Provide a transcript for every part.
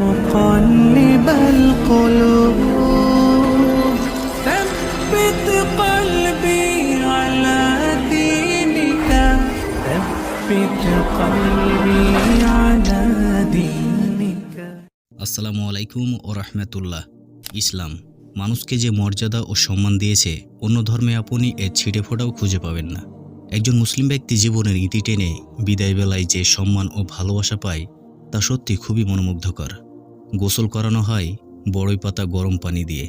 مقلب القلوب ثبت قلبي على دينك ثبت قلبي على دينك আসসালামু আলাইকুম ও রহমতুল্লাহ ইসলাম মানুষকে যে মর্যাদা ও সম্মান দিয়েছে অন্য ধর্মে আপনি এর ছিটে ফোটাও খুঁজে পাবেন না একজন মুসলিম ব্যক্তি জীবনের ইতি টেনে বিদায় বেলায় যে সম্মান ও ভালোবাসা পায় তা সত্যি খুবই মনোমুগ্ধকর গোসল করানো হয় বড়ই পাতা গরম পানি দিয়ে।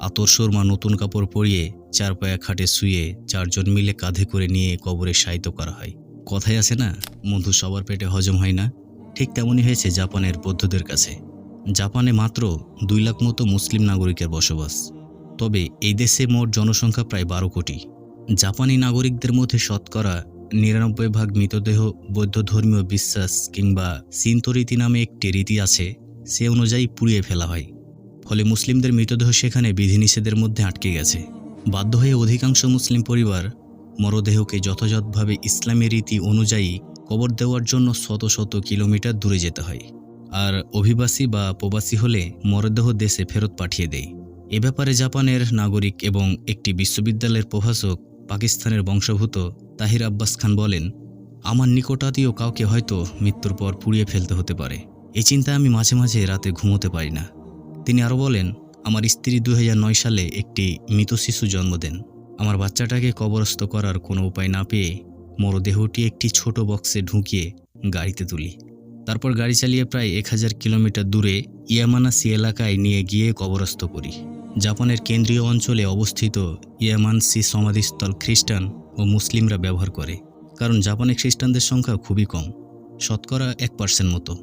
আতর সুরমা নতুন কাপড় পরিয়ে চার পায়া খাটে শুয়ে চারজন মিলে কাঁধে করে নিয়ে কবরে সাহিত্য করা হয়। কথাই আছে না, মধু সবার পেটে হজম হয় না? ঠিক তেমনই হয়েছে জাপানের বৌদ্ধদের কাছে। জাপানে মাত্র দুই লাখ মতো মুসলিম নাগরিকের বসবাস। তবে এই দেশে মোট জনসংখ্যা প্রায় বারো কোটি। জাপানি নাগরিকদের মধ্যে শতকরা নিরানব্বই ভাগ মৃতদেহ বৌদ্ধ ধর্মীয় বিশ্বাস কিংবা সিন্ত রীতি নামে একটি রীতি আছে সে অনুযায়ী পুড়িয়ে ফেলা হয়। ফলে মুসলিমদের মৃতদেহ সেখানে বিধিনিষেধের মধ্যে আটকে গেছে। বাধ্য হয়ে অধিকাংশ মুসলিম পরিবার মরদেহকে যথাযথভাবে ইসলামী রীতি অনুযায়ী কবর দেওয়ার জন্য শত শত কিলোমিটার দূরে যেতে হয়। আর অভিবাসী বা প্রবাসী হলে মরদেহ দেশে ফেরত পাঠিয়ে দেয়। এ ব্যাপারে জাপানের নাগরিক এবং একটি বিশ্ববিদ্যালয়ের প্রভাষক, পাকিস্তানের বংশভূত তাহির আব্বাস খান বলেন, আমার নিকটাত্মীয় কাউকে হয়তো মৃত্যুর পর পুড়িয়ে ফেলতে হতে পারে। এই চিন্তায় আমি মাঝে মাঝে রাতে ঘুমোতে পারি না। তিনি আরও বলেন, আমার স্ত্রী দু হাজার নয় সালে একটি মৃত শিশু জন্ম দেন। আমার বাচ্চাটাকে কবরস্থ করার কোনো উপায় না পেয়ে মরদেহটি একটি ছোট বক্সে ঢুকিয়ে গাড়িতে তুলি। তারপর গাড়ি চালিয়ে প্রায় এক হাজার কিলোমিটার দূরে ইয়ামানাসি এলাকায় নিয়ে গিয়ে কবরস্থ করি। জাপানের কেন্দ্রীয় অঞ্চলে অবস্থিত ইয়ামানসি সমাধিস্থল খ্রিস্টান ও মুসলিমরা ব্যবহার করে, কারণ জাপানে খ্রিস্টানদের সংখ্যা খুবই কম, শতকরা এক পার্সেন্ট মতো।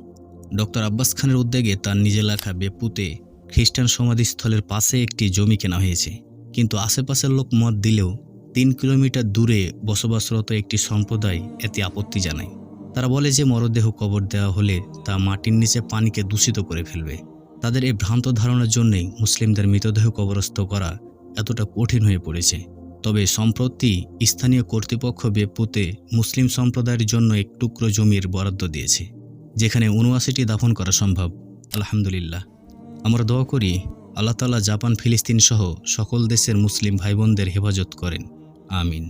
ডক্টর আব্বাস খানের উদ্যোগে তার নিজে লেখা বেপুতে খ্রিস্টান সমাধিস্থলের পাশে একটি জমি কেনা হয়েছে। কিন্তু আশেপাশের লোক মত দিলেও তিন কিলোমিটার দূরে বসবাসরত একটি সম্প্রদায় এতে আপত্তি জানায়। তারা বলে যে মরদেহ কবর দেওয়া হলে তা মাটির নিচে পানিকে দূষিত করে ফেলবে। তাদের এই ভ্রান্ত ধারণার জন্যই মুসলিমদের মৃতদেহ কবরস্থ করা এতটা কঠিন হয়ে পড়েছে। তবে সম্প্রতি স্থানীয় কর্তৃপক্ষ বেপুতে মুসলিম সম্প্রদায়ের জন্য এক টুকরো জমির বরাদ্দ দিয়েছে। যেখানে উনআশিটি দাফন করা সম্ভব। আলহামদুলিল্লাহ। আমরা দোয়া করি আল্লাহ তালা জাপান, ফিলিস্তিন সহ সকল দেশের মুসলিম ভাই বোনদের হেফাজত করেন। আমিন।